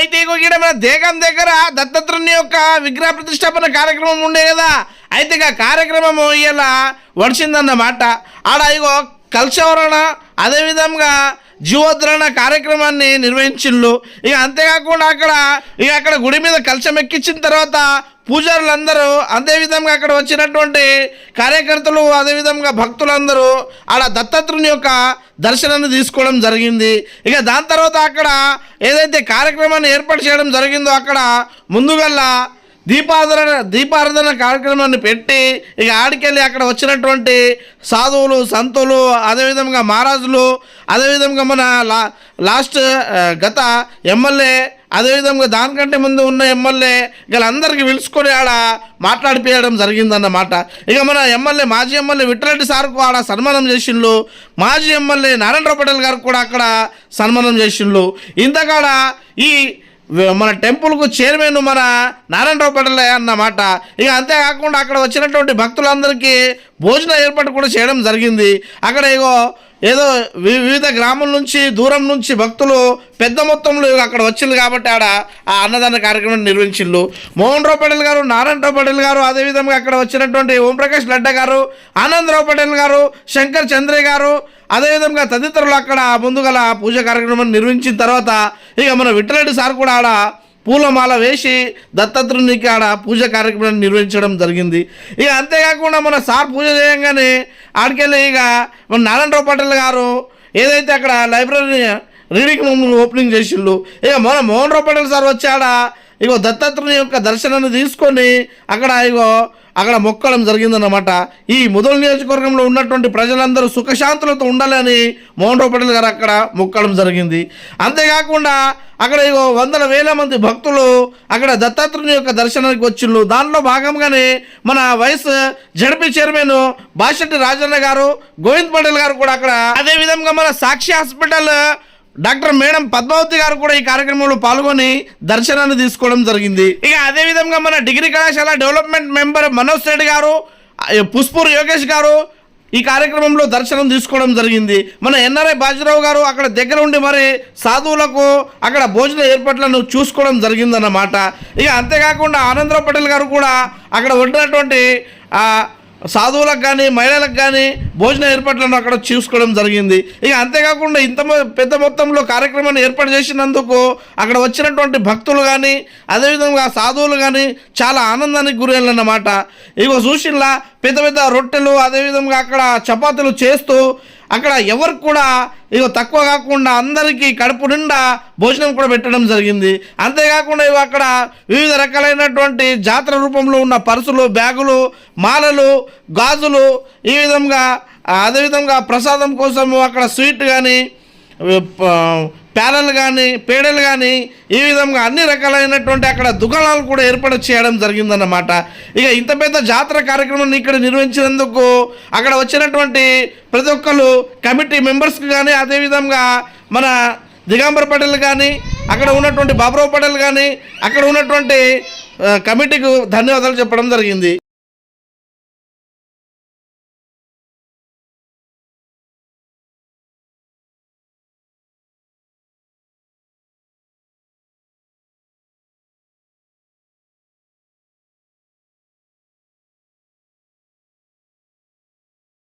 అయితే ఇగో ఈడ మన దేగం దగ్గర దత్తత్రుని యొక్క విగ్రహ ప్రతిష్టాపన కార్యక్రమం ఉండే కదా? అయితే ఇక కార్యక్రమం ఇలా వడిచిందన్నమాట ఆడ ఇగో కలశవరణ అదేవిధంగా జీవోద్ధరణ కార్యక్రమాన్ని నిర్వహించిండ్రు ఇక అంతేకాకుండా అక్కడ ఇక అక్కడ గుడి మీద కలశం ఎక్కించిన తర్వాత పూజారులందరూ అదేవిధంగా అక్కడ వచ్చినటువంటి కార్యకర్తలు అదేవిధంగా భక్తులందరూ ఆడ దత్తాత్రుని యొక్క దర్శనాన్ని తీసుకోవడం జరిగింది. ఇక దాని తర్వాత అక్కడ ఏదైతే కార్యక్రమాన్ని ఏర్పాటు చేయడం జరిగిందో అక్కడ ముందుగల్లా దీపారాధన దీపారాధన కార్యక్రమాన్ని పెట్టి ఇక ఆడికెళ్ళి అక్కడ వచ్చినటువంటి సాధువులు సంతులు అదేవిధంగా మహారాజులు అదేవిధంగా మన లా లాస్ట్ గత ఎమ్మెల్యే అదేవిధంగా దానికంటే ముందు ఉన్న ఎమ్మెల్యే వీళ్ళందరికీ పిలుచుకొని ఆడ మాట్లాడిపోయడం జరిగిందన్నమాట. ఇక మన ఎమ్మెల్యే మాజీ ఎమ్మెల్యే విట్టరెడ్డి సార్కు ఆడ సన్మానం చేసిండ్రు మాజీ ఎమ్మెల్యే నారాయణరావు పటేల్ గారికి కూడా అక్కడ సన్మానం చేసిండ్రు ఇంతకాడ ఈ మన టెంపుల్కు చైర్మన్ మన నారాయణరావు పటేల్ అన్నమాట. ఇక అంతేకాకుండా అక్కడ వచ్చినటువంటి భక్తులందరికీ భోజన ఏర్పాటు కూడా చేయడం జరిగింది. అక్కడ ఇగో ఏదో వివిధ గ్రామాల నుంచి దూరం నుంచి భక్తులు పెద్ద మొత్తంలో అక్కడ వచ్చింది కాబట్టి ఆడ ఆ అన్నదాన కార్యక్రమం నిర్వహించిళ్ళు. మోహన్ రావు పటేల్ గారు నారాయణరావు పటేల్ గారు అదేవిధంగా అక్కడ వచ్చినటువంటి ఓంప్రకాష్ లడ్డా గారు ఆనందరావు పటేల్ గారు శంకర్ చంద్రే గారు అదేవిధంగా తదితరులు అక్కడ ముందుగల పూజ కార్యక్రమం నిర్వహించిన తర్వాత ఇక మన విఠలరెడ్డి సార్ కూడా ఆడ పూలమాల వేసి దత్తాత్రుని కాడ పూజ కార్యక్రమాన్ని నిర్వహించడం జరిగింది. ఇక అంతేకాకుండా మన సార్ పూజ చేయంగానే ఆడికెళ్ళి ఇక మన నారాయణరావు పటేల్ గారు ఏదైతే అక్కడ లైబ్రరీ రీడింగ్ రూమ్ ఓపెనింగ్ చేసిండు ఇక మన మోహన్ రావు పటేల్ సార్ వచ్చాడ ఇగో దత్తాత్రుని యొక్క దర్శనాన్ని తీసుకొని అక్కడ ఇగో అక్కడ మొక్కడం జరిగిందన్నమాట. ఈ ముదల్ నియోజకవర్గంలో ఉన్నటువంటి ప్రజలందరూ సుఖశాంతులతో ఉండాలని మోహన్ రావు పటేల్ గారు అక్కడ మొక్కడం జరిగింది. అంతేకాకుండా అక్కడ వందల వేల మంది భక్తులు అక్కడ దత్తాత్రుని యొక్క దర్శనానికి వచ్చిండ్రు దానిలో భాగంగానే మన vice ZP chairman Bashetty Rajanna garu Govind Patel garu కూడా అక్కడ. అదే విధంగా మన Sakshi hospital doctor madam Padmavathi garu కూడా ఈ కార్యక్రమంలో పాల్గొని దర్శనాన్ని తీసుకోవడం జరిగింది. ఇక అదే విధంగా మన డిగ్రీ కళాశాల డెవలప్మెంట్ మెంబర్ మనోజ్ రెడ్డి గారు పుష్పూర్ యోగేష్ గారు ఈ కార్యక్రమంలో దర్శనం తీసుకోవడం జరిగింది. మన ఎన్ఆర్ఐ బాజీరావు గారు అక్కడ దగ్గర ఉండి మరి సాధువులకు అక్కడ భోజన ఏర్పాట్లను చూసుకోవడం జరిగిందన్నమాట. ఇక అంతేకాకుండా ఆనందరావు పటేల్ గారు కూడా అక్కడ ఉండినటువంటి సాధువులకు కానీ మహిళలకు కానీ భోజన ఏర్పాట్లను అక్కడ చూసుకోవడం జరిగింది. ఇక అంతేకాకుండా ఇంత పెద్ద మొత్తంలో కార్యక్రమాన్ని ఏర్పాటు చేసినందుకు అక్కడ వచ్చినటువంటి భక్తులు కానీ అదేవిధంగా సాధువులు కానీ చాలా ఆనందానికి గురయ్యాలన్నమాట ఇగో చూసిల్లా పెద్ద పెద్ద రొట్టెలు అదేవిధంగా అక్కడ చపాతీలు చేస్తూ అక్కడ ఎవరికి కూడా ఇగో తక్కువ కాకుండా అందరికీ కడుపు నిండా భోజనం కూడా పెట్టడం జరిగింది. అంతేకాకుండా ఇవి అక్కడ వివిధ రకాలైనటువంటి జాతర రూపంలో ఉన్న పర్సులు బ్యాగులు మాలలు గాజులు ఈ విధంగా అదేవిధంగా ప్రసాదం కోసము అక్కడ స్వీట్ కానీ ప్యాలలు కానీ పేడలు కానీ ఈ విధంగా అన్ని రకాలైనటువంటి అక్కడ దుకాణాలు కూడా ఏర్పాటు చేయడం జరిగిందన్నమాట. ఇక ఇంత పెద్ద జాతర కార్యక్రమాన్ని ఇక్కడ నిర్వహించినందుకు అక్కడ వచ్చినటువంటి ప్రతి ఒక్కరు కమిటీ మెంబర్స్కి కానీ అదేవిధంగా మన దిగాంబర్ పటేల్ కానీ అక్కడ ఉన్నటువంటి బాబురావు పటేల్ కానీ అక్కడ ఉన్నటువంటి కమిటీకు ధన్యవాదాలు చెప్పడం జరిగింది.